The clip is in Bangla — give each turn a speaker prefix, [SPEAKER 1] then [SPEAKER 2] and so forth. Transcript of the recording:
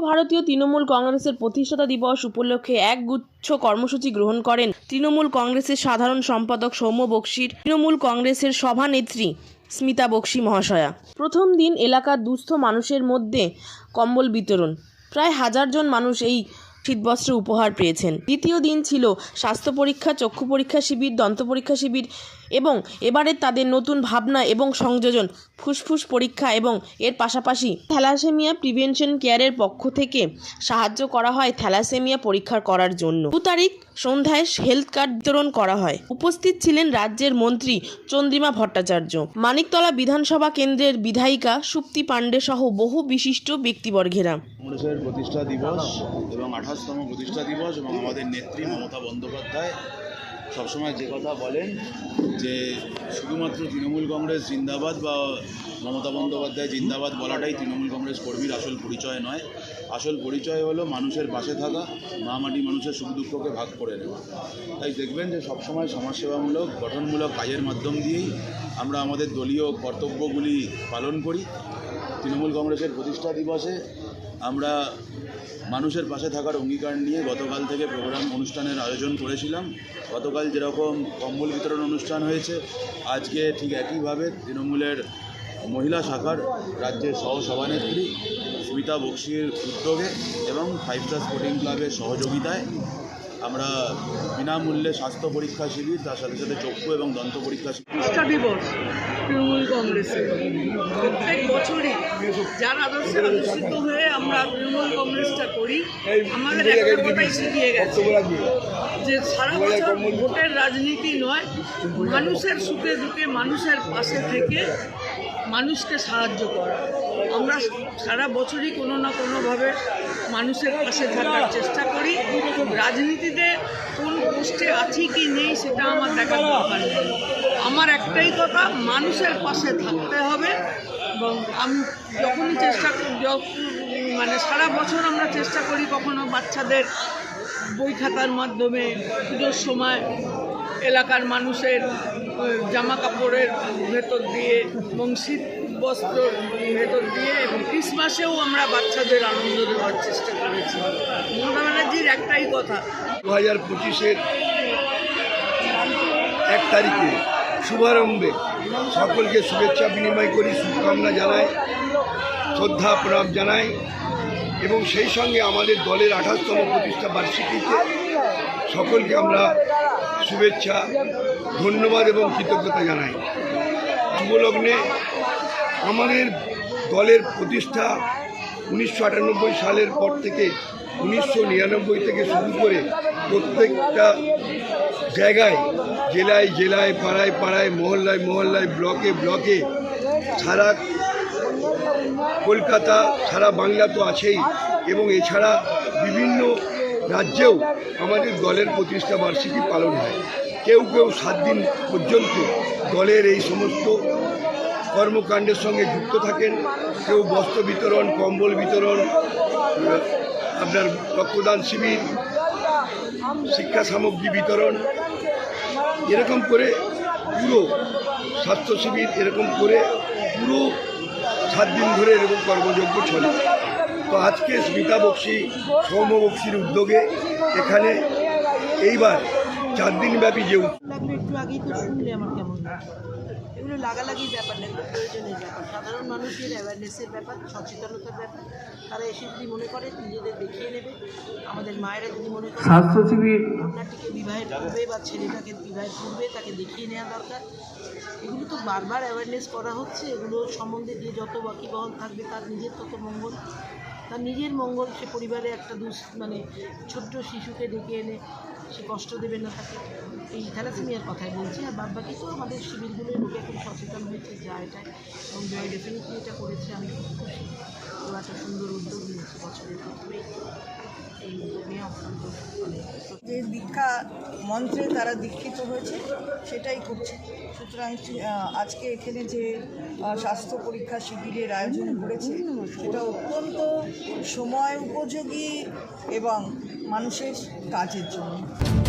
[SPEAKER 1] সর্বভারতীয় তৃণমূল কংগ্রেসের প্রতিষ্ঠাতা দিবস উপলক্ষে একগুচ্ছ কর্মসূচি গ্রহণ করেন তৃণমূল কংগ্রেসের সাধারণ সম্পাদক সৌম্য বক্সির, তৃণমূল কংগ্রেসের সভানেত্রী স্মিতা বক্সি মহাশয়া। প্রথম দিন এলাকার দুস্থ মানুষের মধ্যে কম্বল বিতরণ। প্রায় হাজার জন মানুষ এই শীতবস্ত্র উপহার পেয়েছেন। দ্বিতীয় দিন ছিল স্বাস্থ্য পরীক্ষা, চক্ষু পরীক্ষা শিবির, দন্ত পরীক্ষা শিবির এবং এবারে তাদের নতুন ভাবনা এবং সংযোজন, ফুসফুস পরীক্ষা এবং এর পাশাপাশি থ্যালাসেমিয়া প্রিভেনশন কেয়ারের পক্ষ থেকে সাহায্য করা হয় থ্যালাসেমিয়া পরীক্ষা করার জন্য। দু তারিখ সন্ধ্যায় হেলথ কার্ড বিতরণ করা হয়। উপস্থিত ছিলেন রাজ্যের মন্ত্রী চন্দ্রিমা ভট্টাচার্য। মানিকতলা বিধানসভা কেন্দ্রের বিধায়িকা সুপ্তি পাণ্ডে সহ বহু বিশিষ্ট ব্যক্তিবর্গেরা।
[SPEAKER 2] প্রতিষ্ঠা দিবস এবং আঠাশতম প্রতিষ্ঠা দিবস এবং আমাদের নেত্রী মমতা বন্দ্যোপাধ্যায় সবসময় যে কথা বলেন যে শুধুমাত্র তৃণমূল কংগ্রেস জিন্দাবাদ বা মমতা বন্দ্যোপাধ্যায় জিন্দাবাদ বলাটাই তৃণমূল কংগ্রেস কর্মীর আসল পরিচয় নয়। আসল পরিচয় হলো মানুষের পাশে থাকা, মা মাটি মানুষের সুখ দুঃখকে ভাগ করে নেওয়া। তাই দেখবেন যে সবসময় সমাজসেবামূলক, গঠনমূলক কাজের মাধ্যম দিয়েই আমরা আমাদের দলীয় কর্তব্যগুলি পালন করি। তৃণমূল কংগ্রেসের প্রতিষ্ঠা দিবসে আমরা মানুষের পাশে থাকার অঙ্গীকার নিয়ে গতকাল থেকে প্রোগ্রাম অনুষ্ঠানের আয়োজন করেছিলাম। গতকাল যেরকম কম্বল বিতরণ অনুষ্ঠান হয়েছে, আজকে ঠিক একইভাবে তৃণমূলের মহিলা শাখার রাজ্যের সহ সভানেত্রী স্মিতা বক্সির উদ্যোগে এবং ফাইভ স্টার স্পোর্টিং ক্লাবের সহযোগিতায় আমরা বিনামূল্যে স্বাস্থ্য পরীক্ষা শিবির তার সাথে সাথে চক্ষু এবং দন্ত পরীক্ষা শিবির।
[SPEAKER 3] দিবস তৃণমূল কংগ্রেসের। প্রত্যেক বছরই যার আদর্শে আদর্শিত হয়ে আমরা তৃণমূল কংগ্রেসটা করি আমাদের একটা কথাই শিখিয়ে গেছে। যে সারা বছর ভোটের রাজনীতি নয় মানুষের সুখে দুঃখে মানুষের পাশে থেকে মানুষকে সাহায্য করা। আমরা সারা বছরই কোনো না কোনোভাবে মানুষের পাশে থাকার চেষ্টা করি। রাজনীতিতে কোন পোস্টে আছি কি নেই সেটা আমার দেখার দরকার নেই। আমার একটাই কথা, মানুষের পাশে থাকতে হবে এবং আমি যখনই চেষ্টা মানে সারা বছর আমরা চেষ্টা করি কখনো বাচ্চাদের বই খাতার মাধ্যমে পুজোর সময় এলাকার মানুষের জামা কাপড়ের ভেতর দিয়ে এবং শীত বস্ত্র ভেতর দিয়ে এবং ক্রিসমাসেও আমরা বাচ্চাদের আনন্দ দেওয়ার চেষ্টা করেছি। মমতা ব্যানার্জির একটাই কথা।
[SPEAKER 4] দু হাজার পঁচিশের এক তারিখে শুভারম্ভে সকলকে শুভেচ্ছা বিনিময় করি, শুভকামনা জানাই, শ্রদ্ধা প্রণাম জানাই এবং সেই সঙ্গে আমাদের দলের আঠাশতম প্রতিষ্ঠা বার্ষিকীতে সকলকে আমরা শুভেচ্ছা, ধন্যবাদ এবং কৃতজ্ঞতা জানাই। শুভলগ্নে আমাদের দলের প্রতিষ্ঠা উনিশশো আটানব্বই সালের পর থেকে উনিশশো নিরানব্বই থেকে শুরু করে প্রত্যেকটা জায়গায়, জেলায় জেলায়, পাড়ায় পাড়ায়, মহল্লায় মহল্লায়, ব্লকে ব্লকে সারা কলকাতা, সারা বাংলা তো আছেই এবং এছাড়া বিভিন্ন রাজ্যেও আমাদের দলের প্রতিষ্ঠা বার্ষিকী পালন হয়। কেউ কেউ সাত দিন পর্যন্ত দলের এই সমস্ত কর্মকাণ্ডের সঙ্গে যুক্ত থাকেন। কেউ বস্ত্র বিতরণ, কম্বল বিতরণ, আপনার রক্তদান শিবির, শিক্ষা সামগ্রী বিতরণ, এরকম করে পুরো স্বাস্থ্য শিবির, এরকম করে পুরো সাত দিন ধরে এরকম কর্মযজ্ঞ চলে। তো আজকে স্মিতা বক্সি সৌম্য বক্সির উদ্যোগে এখানে এইবার চার দিনব্যাপী যে
[SPEAKER 5] একটু আগেই তো শুনলে আমার কেমন এগুলো লাগালাগি ব্যাপার না এগুলো প্রয়োজনের ব্যাপার। সাধারণ মানুষের অ্যাওয়ারনেসের ব্যাপার সচেতনতার ব্যাপার। তারা এসে যদি মনে করে নিজেদের দেখিয়ে নেবে। আমাদের মায়েরা যদি মনে করে
[SPEAKER 6] স্বাস্থ্য শিবির
[SPEAKER 5] কন্যাটিকে বিবাহের পূর্বে বা ছেলেটাকে বিবাহের পূর্বে তাকে দেখিয়ে নেওয়া দরকার। এগুলো তো বারবার অ্যাওয়ারনেস করা হচ্ছে। এগুলো সম্বন্ধে যে যত বাকিবহল থাকবে তার নিজের তত মঙ্গল। তার নিজের মঙ্গল সে পরিবারে একটা দুস মানে ছোট্ট শিশুকে ডেকে এনে সে কষ্ট দেবে না তাকে। এই থ্যালাসেমিয়ার কথাই বলছি। আর বাদ বাকি তো আমাদের শিবিরগুলোর লোকে এখন সচেতন হয়েছে যা এটাই। এবং জয় ডেফিনেটলি এটা করেছে। আমি খুব খুশি। তো একটা সুন্দর উদ্যোগ নিয়েছে বছরের প্রথমেই এই অত্যন্ত মানে
[SPEAKER 7] যে দীক্ষা মন্ত্রে তারা দীক্ষিত হয়েছে, সেটাই করছে। সুতরাং আজকে এখানে যে স্বাস্থ্য পরীক্ষা শিবিরের আয়োজন করেছে, সেটা অত্যন্ত সময় উপযোগী এবং মানুষের কাজের জন্য।